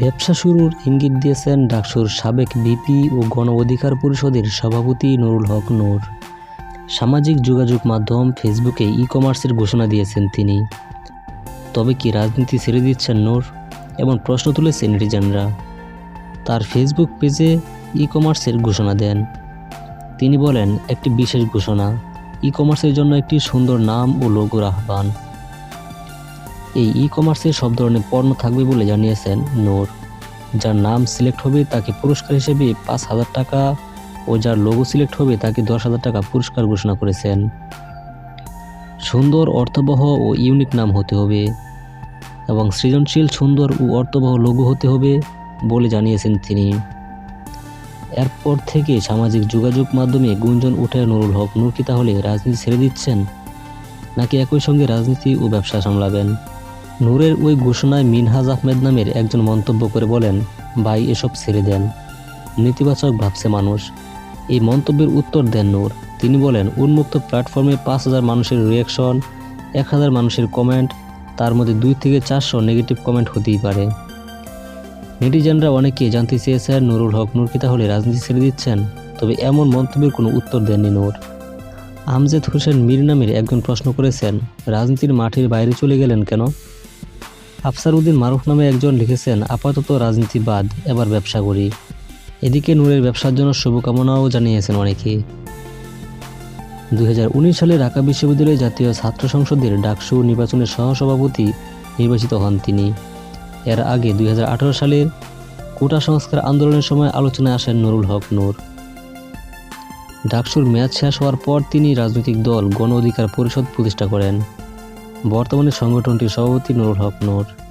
ব্যবসা শুরুর ইঙ্গিত দিয়েছেন ডাকসুর সাবেক বিপি ও গণ অধিকার পরিষদের সভাপতি নুরুল হক নূর। সামাজিক যোগাযোগ মাধ্যম ফেসবুকে ই কমার্সের ঘোষণা দিয়েছেন তিনি। তবে কি রাজনীতি ছেড়ে দিচ্ছেন নূর? এমন প্রশ্ন তুলেছেন নেটিজেনরা। তার ফেসবুক পেজে ই কমার্সের ঘোষণা দেন। তিনি বলেন, একটি বিশেষ ঘোষণা। ই কমার্সের জন্য একটি সুন্দর নাম ও লোগোর আহ্বান। এই ই কমার্সে সব ধরনের পণ্য থাকবে বলে জানিয়েছেন নূর। যার নাম সিলেক্ট হবে তাকে পুরস্কার হিসেবে পাঁচ হাজার টাকা ও যার লোগো সিলেক্ট হবে তাকে দশ হাজার টাকা পুরস্কার ঘোষণা করেছেন। সুন্দর, অর্থবহ ও ইউনিক নাম হতে হবে এবং সৃজনশীল, সুন্দর ও অর্থবহ লোগো হতে হবে বলে জানিয়েছেন তিনি। এরপর থেকে সামাজিক যোগাযোগ মাধ্যমে গুঞ্জন উঠে নুরুল হক। নূর কি তাহলে রাজনীতি ছেড়ে দিচ্ছেন? নাকি একই সঙ্গে রাজনীতি ও ব্যবসা সামলাবেন? নূরের ওই ঘোষণায় মিনহাজ আহমেদ নামের একজন মন্তব্য করে বলেন, ভাই, এসব ছেড়ে দেন। নেতিবাচক ভাবছে মানুষ। এই মন্তব্যের উত্তর দেন নূর। তিনি বলেন, উন্মুক্ত প্ল্যাটফর্মে পাঁচ হাজার মানুষের রিয়াকশন এক হাজার মানুষের কমেন্ট তার মধ্যে দুই থেকে চারশো নেগেটিভ কমেন্ট হতেই পারে। নেটিজেনরা অনেকে জানতে চেয়েছেন নুরুল হক নূর কি তাহলে রাজনীতি ছেড়ে দিচ্ছেন? তবে এমন মন্তব্যের কোনো উত্তর দেননি নূর। আমজেদ হোসেন মীর নামের একজন প্রশ্ন করেছেন, রাজনীতির মাঠের বাইরে চলে গেলেন কেন? আফসার উদ্দিন মারুফ নামে একজন লিখেছেন, আপাতত রাজনীতিবাদ, এবার ব্যবসা করি। এদিকে নূরের ব্যবসার জন্য শুভকামনাও জানিয়েছেন অনেকে। দুই হাজার উনিশ সালে ঢাকা বিশ্ববিদ্যালয়ের জাতীয় ছাত্র সংসদের ডাকসু নির্বাচনের সহসভাপতি নির্বাচিত হন তিনি। এর আগে দুই হাজার আঠারো সালের কোটা সংস্কার আন্দোলনের সময় আলোচনায় আসেন নুরুল হক নূর। ডাকসুর মেয়াদ শেষ হওয়ার পর তিনি রাজনৈতিক দল, গণ অধিকার পরিষদ প্রতিষ্ঠা করেন। বর্তমানে সংগঠনটির সভাপতি নুরুল হক নূর।